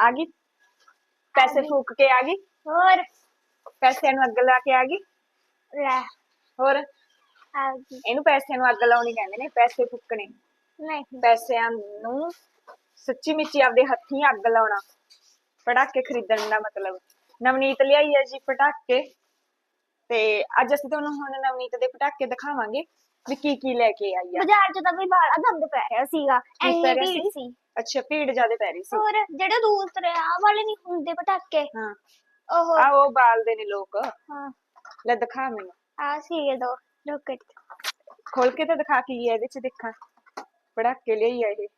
ਆ ਗਈ? ਪੈਸੇ। ਫੂਕ ਕੇ ਆ ਗਈ? ਹੋਰ। ਪੈਸਿਆਂ ਨੂੰ ਅੱਗ ਲਾ ਕੇ ਆ ਗਈ? ਲੈ। ਹੋਰ? ਆ ਗਈ। ਇਹਨੂੰ ਪੈਸਿਆਂ ਨੂੰ ਅੱਗ ਲਾਉਣੀ ਕਹਿੰਦੇ ਨੇ ਪੈਸੇ ਫੂਕਣੇ। ਨਹੀਂ। ਪੈਸਿਆਂ ਨੂੰ ਸੱਚੀ ਮਿੱਚੀ ਆਪਦੇ ਹੱਥੀਂ ਅੱਗ ਲਾਉਣਾ। ਪਟਾਕੇ ਖਰੀਦਣ ਦਾ ਮਤਲਬ। ਨਵਨੀਤ ਲਿਆਈ ਹੈ ਜੀ ਪਟਾਕੇ। ਤੇ ਅੱਜ ਅਸੀਂ ਤੁਹਾਨੂੰ ਹੁਣ ਨਵਨੀਤ ਦੇ ਪਟਾਕੇ ਦਿਖਾਵਾਂਗੇ ਵੀ ਕੀ ਕੀ ਲੈ ਕੇ ਆਈ ਆ। ਬਾਜ਼ਾਰ ਚ ਤਾਂ ਵੀ ਬਾਹਲਾ ਗੰਦ ਪੈ ਰਿਹਾ ਸੀਗਾ। ਭੀੜ ਸੀ? ਅੱਛਾ ਭੀੜ ਜ਼ਿਆਦੇ ਪੈ ਰਹੀ ਸੀ। ਹੋਰ ਜਿਹੜੇ ਦੂਸਰੇ ਆ ਵਾਲੇ ਨਹੀਂ ਹੁੰਦੇ ਪਟਾਕੇ ਹਾਂ। ਉਹ ਆ ਉਹ ਬਾਲਦੇ ਨੇ ਲੋਕ। ਹਾਂ। ਲੈ ਦਿਖਾ ਮੈਨੂੰ। ਆ ਸੀਗੇ ਦੋ ਰੋਕਟ ਖੋਲ ਕੇ ਤਾਂ ਦਿਖਾ ਕੀ ਹੈ ਇਹਦੇ ਚ ਦੇਖਾਂ। ਪੜਾਕੇ ਲਈ ਆ ਇਹ।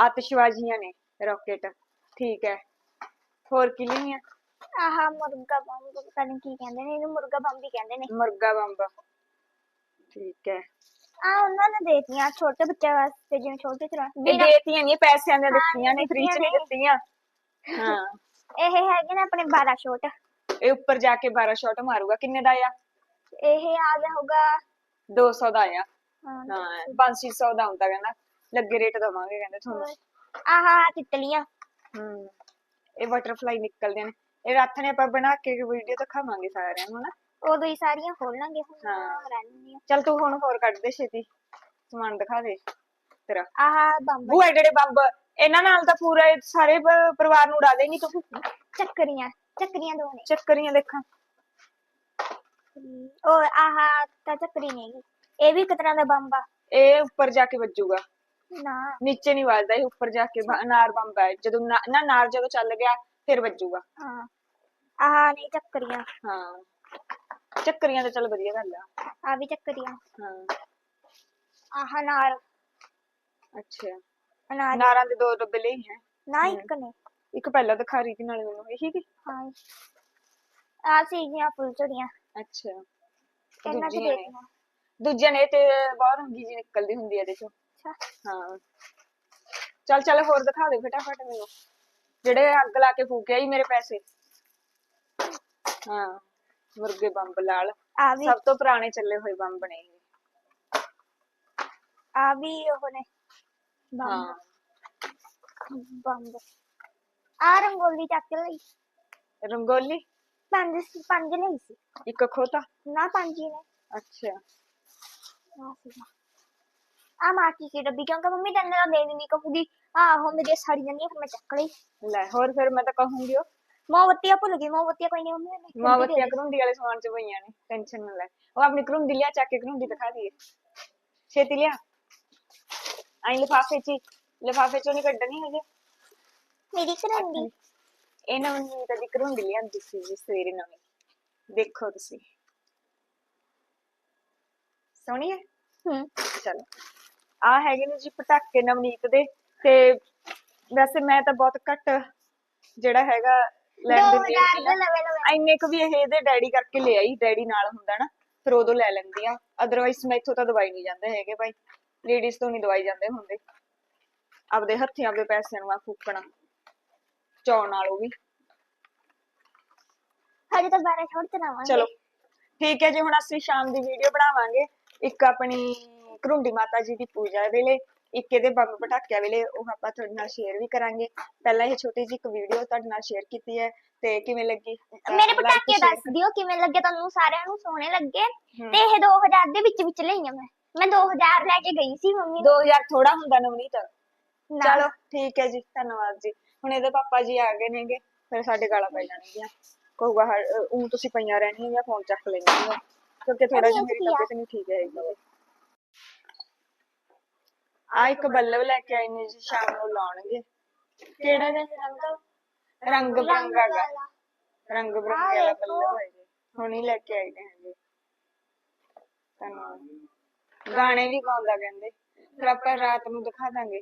ਆਤਿਸ਼ਬਾਜ਼ੀਆਂ ਨੇ ਰਾਕੇਟ। ਠੀਕ ਹੈ। ਹੋਰ ਕੀ ਲਈਆਂ ਆਹਾ ਮੁਰਗਾ ਬੰਬ ਪਤਾ ਨਹੀਂ ਕੀ ਕਹਿੰਦੇ ਨੇ ਇਹਨੂੰ ਮੁਰਗਾ ਬੰਬ ਹੀ ਕਹਿੰਦੇ ਨੇ। ਮੁਰਗਾ ਬੰਬ। ਠੀਕ ਹੈ। ਆ ਉਹਨਾਂ ਨੇ ਦੇਤੀਆਂ ਛੋਟੇ ਬੱਚਿਆਂ ਵਾਸਤੇ ਜਿਵੇਂ ਛੋਟੇ ਚਰਾ ਇਹ ਦੇਤੀਆਂ ਨਹੀਂ ਪੈਸਿਆਂ ਹਾਂ, ਦਿੱਤੀਆਂ ਨੇ ਫ੍ਰੀ ਚ ਨਹੀਂ ਦਿੱਤੀਆਂ। ਹਾਂ। ਇਹ ਹੈਗੇ ਨੇ ਆਪਣੇ 12 ਛੋਟ। ਇਹ ਉੱਪਰ ਜਾ ਕੇ 12 ਸ਼ਾਟ ਮਾਰੂਗਾ ਕਿੰਨੇ ਦਾ ਆ? ਇਹ ਆ ਗਿਆ ਹੋਗਾ 200 ਦਾ ਆ। ਹਾਂ, ਹਾਂ 500 ਦਾ ਹੁੰਦਾ ਕਹਿੰਦਾ। ਲੱਗੇ ਰੇਟ ਦਵਾਂਗੇ ਕਹਿੰਦੇ ਤੁਹਾਨੂੰ। ਆਹਾ ਤਿੱਤਲੀਆਂ। ਹੂੰ। ਇਹ ਬਟਰਫਲਾਈ ਨਿਕਲਦੇ ਨੇ। ਇਹ ਰੱਥ ਨੇ ਆਪਾਂ ਬਣਾ ਕੇ ਵੀਡੀਓ ਦਿਖਾਵਾਂਗੇ ਸਾਰਿਆਂ ਨੂੰ ਨਾ। ਉਦੋਂ ਹੀ ਸਾਰੀਆਂ ਖੋਲ ਲਾਂਗੇ ਹੁਣ ਹਾਂ। ਰਹਿਣੀਆਂ ਚੱਲ ਤੂੰ ਹੁਣ ਹੋਰ ਕੱਢ ਦੇ ਛੇਤੀ। ਸਮਾਨ ਦਿਖਾ ਦੇ ਤੇਰਾ। ਆਹਾ ਬੰਬ। ਬੂ ਐਡੇ ਬੰਬ ਇਹਨਾਂ ਨਾਲ ਤਾਂ ਪੂਰਾ ਇਹ ਸਾਰੇ ਪ- ਪਰਿਵਾਰ ਨੂੰ ਉਡਾ ਦੇਂਗੀ ਤੂੰ। ਚੱਕਰੀਆਂ ਚੱਕਰੀਆਂ ਦੋ ਨੇ। ਚੱਕਰੀਆਂ ਦੇਖਾਂ। ਉਹ ਆਹਾ ਤਾਂ ਚੱਕਰੀ ਨਹੀਂ ਇਹ ਵੀ ਇੱਕ ਤਰ੍ਹਾਂ ਦਾ ਬੰਬ ਆ। ਇਹ ਉੱਪਰ ਜਾ ਕੇ ਵੱਜੂਗਾ। ਨਾ। ਨੀਚੇ ਨਹੀਂ ਵੱਜਦਾ ਇਹ ਉੱਪਰ ਜਾ ਕੇ ਬ- ਅਨਾਰ ਬੰਬ ਹੈ ਜਦੋਂ ਨਾ ਨਾ ਅਨਾਰ ਜਦੋਂ ਚੱਲ ਗਿਆ ਫਿਰ ਵੱਜੂਗਾ। ਹਾਂ। ਆਹਾ ਨਹੀਂ ਚੱਕਰੀਆਂ। ਹਾਂ। ਚੱਕਰੀਆਂ ਤਾਂ ਚੱਲ ਵਧੀਆ ਗੱਲ ਆ। ਆ ਵੀ ਚੱਕਰੀਆਂ। ਹਾਂ। ਆਹਾ ਨਾਰ ਅੱਛਾ। ਅਨਾਰ। ਨਾਰਾਂ ਦੇ ਦੋ ਡੱਬੇ ਲਈ ਹੈ। ਨਾ ਇੱਕ ਨੇ। ਇੱਕ ਪਹਿਲਾਂ ਦਿਖਾ ਰਹੀ ਸੀ ਨਾਲੇ ਮੈਨੂੰ। ਇਹੀ ਦੀ ਹਾਂ। ਆ ਸੀਗੀਆਂ ਫੁੱਲਝੜੀਆਂ। ਅੱਛਾ। ਇਹਨਾਂ ਚ ਦੇਖਣਾ ਦੂਜਿਆਂ ਨੇ ਤੇ ਬਹੁਤ ਰੰਗੀ ਜੀ ਨਿਕਲਦੀ ਹੁੰਦੀ ਚੋਂ। ਅੱਛਾ। ਹਾਂ। ਚੱਲ ਚੱਲ ਹੋਰ ਦਿਖਾ ਦੇ ਫਟਾਫਟ ਮੈਨੂੰ। ਜਿਹੜੇ ਅੱਗ ਲਾ ਕੇ ਫੂਕਿਆ ਹੀ ਮੇਰੇ ਪੈਸੇ। ਹਾਂ। ਮੁਰਗੇ ਬੰਬ ਲਾਲ ਆ ਵੀ ਸਭ ਤੋਂ ਪੁਰਾਣੇ ਚੱਲੇ ਹੋਏ ਬੰਬ ਨੇ ਇਹ। ਆ ਵੀ ਉਹ ਨੇ। ਬੰਬ। ਹਾਂ। ਬੰਬ। ਆ ਰੰਗੋਲੀ ਚੱਕ ਲਈ। ਰੰਗੋਲੀ? ਪੰਜ ਸੀ- ਪੰਜ ਲਈ ਸੀ। ਇੱਕ ਖੋਤਾ? ਨਾ ਪੰਜ ਹੀ ਨੇ। ਅੱਛਾ। ਆ ਸੀਗਾ ਆ ਮਾਚੀ ਸੀ ਡੱਬੀ ਕਿਉਂਕਿ ਮੰਮੀ ਤੈਨੂੰ ਤਾਂ ਦੇਣੀ ਕਹੂਗੀ। ਆਹੋ ਮੇਰੇ ਸੜੀ ਜਾਂਦੀ ਆ, ਫਿਰ ਮੈਂ ਚੱਕ ਲਈ। ਲੈ ਹੋਰ ਫਿਰ ਮੈਂ ਤਾਂ ਕਹੂੰਗੀ ਉਹ। ਮੋਮਬੱਤੀਆਂ ਭੁੱਲ ਗਈ ਮੋਮਬੱਤੀਆਂ ਕੋਈ ਨਹੀਂ ਮੰਮੀ ਨੇ ਖਰੀਦੀ ਮਾਵਤੀਆਂ ਦੇ। ਕਰੁੰਡੀ ਵਾਲੇ ਸਮਾਨ ਚ ਪਈਆਂ ਨੇ ਟੈਨਸ਼ਨ ਨਾ ਲੈ। ਉਹ ਆਪਣੀ ਕਰੁੰਡੀ ਲਿਆ ਚੱਕ ਕੇ ਕਰੁੰਡੀ ਦਿਖਾ ਦਈਏ। ਛੇਤੀ ਲਿਆ। ਆਈ ਲਿਫਾਫੇ ਚ ਲਿਫਾਫੇ ਚੋਂ ਨਹੀਂ ਕੱਢਣੀ ਹਜੇ। ਮੇਰੀ ਕਰੰਦੀ ਇਹ ਨਵੀਂ ਤਾਂ ਦੀ ਕਰੁੰਡੀ ਲਿਆਂਦੀ ਸੀ ਜੀ ਸਵੇਰੇ ਨਵੀਂ। ਦੇਖੋ ਤੁਸੀਂ। ਸੋਹਣੀ ਹੈ? ਹੂੰ। ਚਲੋ। ਆ ਹੈਗੇ ਨੇ ਜੀ ਪਟਾਕੇ ਨਵਨੀਤ ਦੇ ਤੇ ਵੈਸੇ ਮੈਂ ਤਾਂ ਬਹੁਤ ਘੱਟ ਜਿਹੜਾ ਹੈਗਾ ਲੈਣ ਦਿੰਦੀ 2000 ਹੁੰਦੀ ਦੇ ਆ। ਲਵੇ ਲਵੇ। ਇੰਨੇ ਕੁ ਵੀ ਇਹ ਇਹਦੇ ਡੈਡੀ ਕਰਕੇ ਲੈ ਆਈ ਡੈਡੀ ਨਾਲ ਹੁੰਦਾ ਨਾ ਫਿਰ ਉਦੋਂ ਲੈ ਲੈਂਦੀ ਆ। ਅਦਰਵਾਈਜ਼ ਮੈਂ ਇੱਥੋਂ ਤਾਂ ਦਵਾਈ ਨਹੀਂ ਜਾਂਦੇ ਹੈਗੇ ਭਾਈ। ਲੇਡੀਜ਼ ਤੋਂ ਨਹੀਂ ਦਵਾਈ ਜਾਂਦੇ ਹੁੰਦੇ। ਆਪਦੇ ਹੱਥੀਂ ਆਪਦੇ ਪੈਸਿਆਂ ਨੂੰ ਆ ਫੂਕਣਾ। ਚੌਣ ਨਾਲ ਉਹ ਵੀ। ਹਜੇ ਤਾਂ 12 ਛੋੜ ਚਲਾਵਾਂਗੇ ਚਲੋ। ਠੀਕ ਹੈ ਜੀ ਹੁਣ ਅਸੀਂ ਸ਼ਾਮ ਦੀ ਵੀਡੀਓ ਬਣਾਵਾਂਗੇ। ਇੱਕ ਆਪਣੀ ਕਰੁੰਡੀ ਮਾਤਾ ਜੀ ਦੀ ਪੂਜਾ ਵੇਲੇ ਇੱਕ ਇਹਦੇ ਬੰਬ ਪਟਾਕਿਆਂ ਵੇਲੇ ਉਹ ਆਪਾਂ ਤੁਹਾਡੇ ਨਾਲ ਸ਼ੇਅਰ ਵੀ ਕਰਾਂਗੇ। ਪਹਿਲਾਂ ਇਹ ਛੋਟੀ ਜਿਹੀ ਇੱਕ ਵੀਡੀਓ ਤੁਹਾਡੇ ਨਾਲ ਸ਼ੇਅਰ ਕੀਤੀ ਹੈ ਤੇ ਕਿਵੇਂ ਲੱਗੀ? ਮੇਰੇ ਪਟਾਕੇ ਦੱਸ ਦਿਓ ਕਿਵੇਂ ਲੱਗੇ ਤੁਹਾਨੂੰ? ਸਾਰਿਆਂ ਨੂੰ ਸੋਹਣੇ ਲੱਗੇ। ਤੇ ਇਹ 2000 ਦੇ ਵਿੱਚ ਵਿੱਚ ਲਈਆਂ ਮੈਂ। ਮੈਂ 2000 ਲੈ ਕੇ ਗਈ ਸੀ ਮੰਮੀ ਨੂੰ। 2000 ਥੋੜਾ ਹੁੰਦਾ ਨਵਨੀਤ। ਚਲੋ ਠੀਕ ਹੈ ਜੀ ਧੰਨਵਾਦ ਜੀ। ਹੁਣ ਇਹਦੇ ਪਾਪਾ ਜੀ ਆ ਗਏ ਨੇਗੇ ਫਿਰ ਸਾਡੇ ਗਾਲਾਂ ਪੈ ਜਾਣਗੀਆਂ। ਕਹੂਗਾ ਉਹ ਤੁਸੀਂ ਪਈਆਂ ਰਹਿਣੀਆਂ ਫੋਨ ਚੱਕ ਲੈਣੀਆਂ ਕਿਉਂਕਿ ਥੋੜਾ ਜਿਹਾ ਮੇਰੀ। ਤਬੀਅਤ ਨਹੀਂ ਠੀਕ ਹੈਗੀ। ਆ ਇੱਕ ਬੱਲਬ ਲੈ ਕੇ ਆਏ ਨੇ ਜੀ ਸ਼ਾਮ ਨੂੰ ਲਾਉਣਗੇ। ਕਿਹੜਾ ਦਾ ਰੰਗ? ਰੰਗ ਬਰੰਗਾ ਗਾ ਰੰਗ ਬਰੰਗੇ ਵਾਲਾ ਬੱਲਬ ਹੈ ਜੀ ਹੁਣ ਲੈ ਕੇ ਆਏ ਨੇ ਜੀ ਧੰਨਵਾਦ। ਗਾਣੇ ਵੀ ਗਾਉਂਦਾ ਕਹਿੰਦੇ। ਫਿਰ ਆਪਾਂ ਰਾਤ ਨੂੰ ਦਿਖਾ ਦਾਂਗੇ।